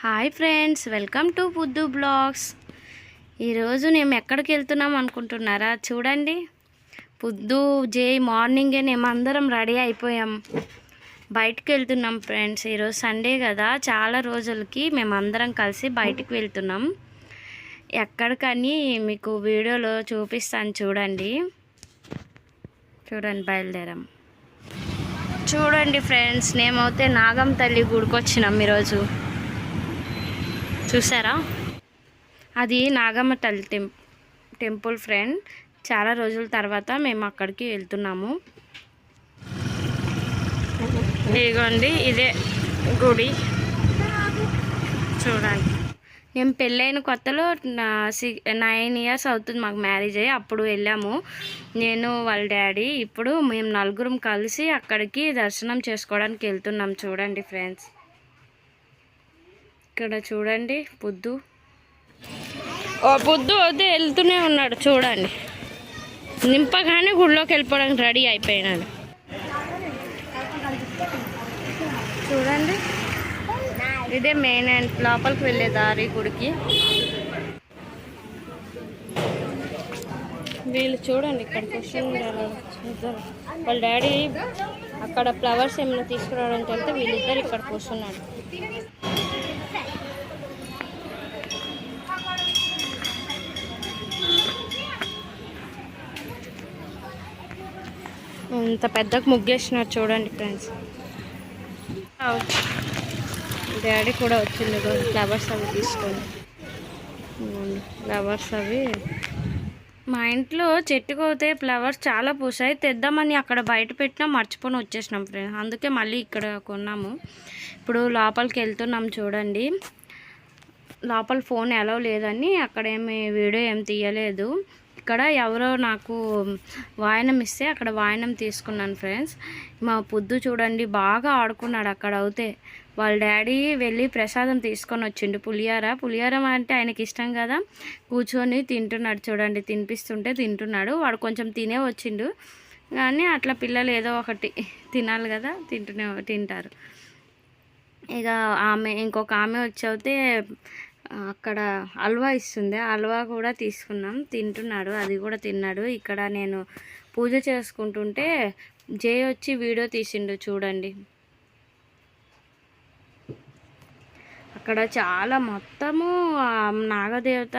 Hi friends welcome to Buddhu vlogs. ఈరోజు మేము ఎక్కడికి వెళ్తున్నాం అనుకుంటున్నారా? చూడండి. పొద్దు జే మార్నింగే మేమందరం రెడీ అయిపోయాం. బయటికి వెళ్తున్నాం ఫ్రెండ్స్. ఈరోజు సండే కదా చాలా రోజులకి మేమందరం కలిసి బయటికి వెళ్తున్నాం. ఎక్కడికని మీకు వీడియోలో చూపిస్తాను చూడండి. చూడండి బయలుదేరాం. చూడండి ఫ్రెండ్స్ మేమైతే నాగం తల్లి గుడికి వచ్చినాం ఈరోజు. చూసారా? అది నాగమ్మ తల్లి టెం టెంపుల్ ఫ్రెండ్. చాలా రోజుల తర్వాత మేము అక్కడికి వెళ్తున్నాము. ఇదిగోండి ఇదే గుడి. చూడండి. మేము పెళ్ళైన కొత్తలో నైన్ ఇయర్స్ అవుతుంది మాకు మ్యారేజ్ అయ్యి. అప్పుడు వెళ్ళాము. నేను వాళ్ళ డాడీ ఇప్పుడు మేము నలుగురం కలిసి అక్కడికి దర్శనం చేసుకోవడానికి వెళ్తున్నాం. చూడండి ఫ్రెండ్స్. ఇక్కడ చూడండి పొద్దు ఓ పొద్దు వద్దు వెళ్తూనే ఉన్నాడు చూడండి. నింపగానే గుడిలోకి వెళ్ళిపోవడానికి రెడీ అయిపోయినాడు. చూడండి. ఇదే మెయిన్ ఎండ్ లోపలికి వెళ్ళే దారి గుడికి. వీళ్ళు చూడండి ఇక్కడ క్వశ్చన్ వాళ్ళ డాడీ అక్కడ ఫ్లవర్స్ ఏమైనా తీసుకురావడానికి వెళ్తే వీళ్ళిద్దరు ఇక్కడ కూర్చున్నాడు ఇంత పెద్దకు ముగ్గేసినారు చూడండి ఫ్రెండ్స్ డాడీ కూడా వచ్చింది ఫ్లవర్స్ అవి తీసుకొని. ఫ్లవర్స్ అవి. మా ఇంట్లో చెట్టుకు అయితే ఫ్లవర్స్ చాలా పూసాయి. తెద్దామని అక్కడ బయట పెట్టినా మర్చిపోని వచ్చేసినాం ఫ్రెండ్స్ అందుకే మళ్ళీ ఇక్కడ కొన్నాము. ఇప్పుడు లోపలికి వెళ్తున్నాం చూడండి. లోపల ఫోన్ ఎలా లేదని అక్కడ ఏమి వీడియో ఏం తీయలేదు. ఇక్కడ ఎవరో నాకు వాయనం ఇస్తే అక్కడ వాయనం తీసుకున్నాను ఫ్రెండ్స్. మా పొద్దు చూడండి బాగా ఆడుకున్నాడు అక్కడ అవుతే వాళ్ళ డాడీ వెళ్ళి ప్రసాదం తీసుకొని వచ్చిండు పులిహార. పులిహార అంటే ఆయనకి ఇష్టం కదా. కూర్చొని తింటున్నాడు చూడండి తినిపిస్తుంటే తింటున్నాడు. వాడు కొంచెం తినే వచ్చిండు. కానీ అట్లా పిల్లలు ఏదో ఒకటి తినాలి కదా తింటూనే తింటారు. ఇక ఆమె ఇంకొక ఆమె వచ్చి అయితే అక్కడ హల్వా ఇస్తుంది హల్వా కూడా తీసుకున్నాం. తింటున్నాడు. అది కూడా తిన్నాడు. ఇక్కడ నేను పూజ చేసుకుంటుంటే జే వచ్చి వీడియో తీసిండు చూడండి. అక్కడ చాలా మొత్తము నాగదేవత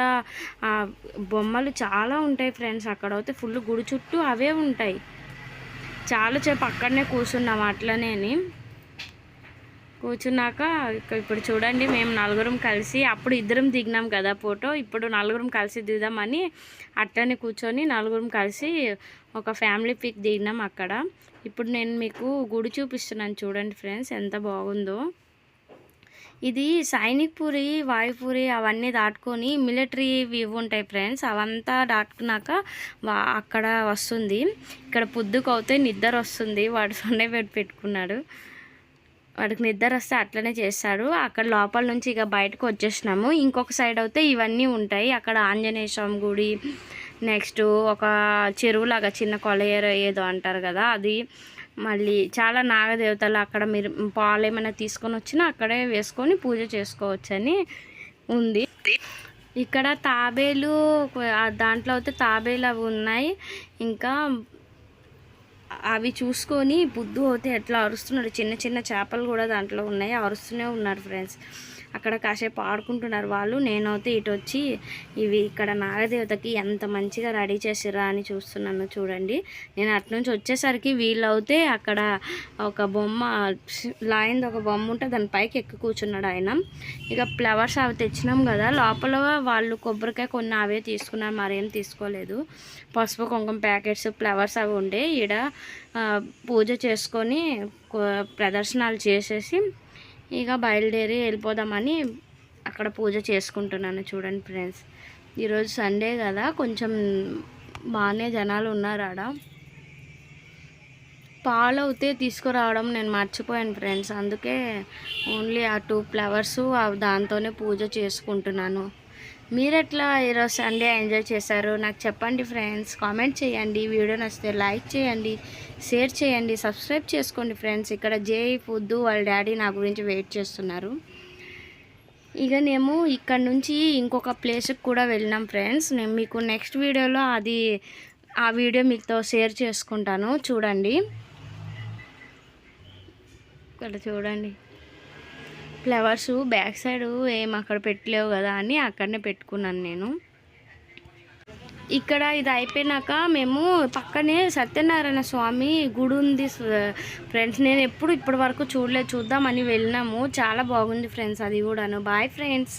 బొమ్మలు చాలా ఉంటాయి ఫ్రెండ్స్. అక్కడ అయితే ఫుల్ గుడి చుట్టూ అవే ఉంటాయి. చాలా సేపు అక్కడనే కూర్చున్నాం అట్లనేని. కూర్చున్నాక ఇప్పుడు చూడండి మేము నలుగురం కలిసి అప్పుడు ఇద్దరం దిగినాం కదా ఫోటో ఇప్పుడు నలుగురం కలిసి దిగుదామని అట్టనే కూర్చొని నలుగురం కలిసి ఒక ఫ్యామిలీ పిక్ దిగినాం అక్కడ. ఇప్పుడు నేను మీకు గుడి చూపిస్తున్నాను చూడండి ఫ్రెండ్స్ ఎంత బాగుందో. ఇది సైనిక్ పూరి వాయుపూరి అవన్నీ దాటుకొని మిలిటరీ ఇవి ఉంటాయి ఫ్రెండ్స్ అవంతా దాటుకున్నాక వా అక్కడ వస్తుంది. ఇక్కడ పొద్దుకు అవుతే నిద్ర వస్తుంది వాడు సొండే పెట్టి పెట్టుకున్నాడు. వాడికి నిద్ర వస్తే అట్లనే చేస్తాడు. అక్కడ లోపల నుంచి ఇక బయటకు వచ్చేసినాము. ఇంకొక సైడ్ అయితే ఇవన్నీ ఉంటాయి. అక్కడ ఆంజనేయ స్వామి గుడి నెక్స్ట్ ఒక చెరువులాగా చిన్న కొలయర్ ఏదో అంటారు కదా అది మళ్ళీ చాలా నాగదేవతలు అక్కడ మీరు పాలు ఏమైనా తీసుకొని వచ్చినా అక్కడే వేసుకొని పూజ చేసుకోవచ్చని ఉంది. ఇక్కడ తాబేలు దాంట్లో అయితే తాబేలు అవి ఉన్నాయి. ఇంకా అవి చూసుకొని బుద్ధు అయితే ఎట్లా అరుస్తున్నాడు? చిన్న చిన్న చేపలు కూడా దాంట్లో ఉన్నాయి. అరుస్తూనే ఉన్నారు ఫ్రెండ్స్. అక్కడ కాసేపు ఆడుకుంటున్నారు వాళ్ళు. నేనైతే ఇటు వచ్చి ఇవి ఇక్కడ నాగదేవతకి ఎంత మంచిగా రెడీ చేసిరా అని చూస్తున్నాను చూడండి. నేను అటు నుంచి వచ్చేసరికి వీళ్ళైతే అక్కడ ఒక బొమ్మ లాయింది ఒక బొమ్మ ఉంటే దాని పైకి ఎక్కి కూర్చున్నాడు ఆయన. ఇక ఫ్లవర్స్ అవి తెచ్చినాం కదా. లోపల వాళ్ళు కొబ్బరికాయ కొన్ని అవే తీసుకున్నారు. మరేం తీసుకోలేదు. పసుపు కుంకుమ ప్యాకెట్స్ ఫ్లవర్స్ అవి ఉండే. ఈడ పూజ చేసుకొని ప్రదర్శనలు చేసేసి ఇక బయలుదేరి వెళ్ళిపోదామని అక్కడ పూజ చేసుకుంటున్నాను చూడండి ఫ్రెండ్స్. ఈరోజు సండే కదా కొంచెం బాగానే జనాలు ఉన్నారు ఆడ. పాలు అయితే తీసుకురావడం నేను మర్చిపోయాను ఫ్రెండ్స్. అందుకే ఓన్లీ ఆ టూ ఫ్లవర్స్ దాంతోనే పూజ చేసుకుంటున్నాను. మీరు ఎట్లా ఈరోజు సండే ఎంజాయ్ చేశారు? నాకు చెప్పండి ఫ్రెండ్స్ కామెంట్ చేయండి. వీడియో నచ్చితే లైక్ చేయండి. షేర్ చేయండి. సబ్స్క్రైబ్ చేసుకోండి ఫ్రెండ్స్ ఇక్కడ జే ఫుద్దు వాళ్ళ డాడీ నా గురించి వెయిట్ చేస్తున్నారు. ఇక మేము ఇక్కడ నుంచి ఇంకొక ప్లేస్కి కూడా వెళ్ళినాం ఫ్రెండ్స్ నేను మీకు నెక్స్ట్ వీడియోలో అది ఆ వీడియో మీతో షేర్ చేసుకుంటాను. చూడండి. ఇక్కడ చూడండి. ఫ్లవర్స్ బ్యాక్ సైడ్ ఏం అక్కడ పెట్టలేవు కదా అని అక్కడనే పెట్టుకున్నాను నేను. ఇక్కడ ఇది అయిపోయినాక మేము పక్కనే సత్యనారాయణ స్వామి గుడి ఉంది ఫ్రెండ్స్. నేను ఎప్పుడు ఇప్పటి వరకు చూడలేదు. చూద్దామని వెళ్ళినాము. చాలా బాగుంది ఫ్రెండ్స్ అది కూడాను. Bye friends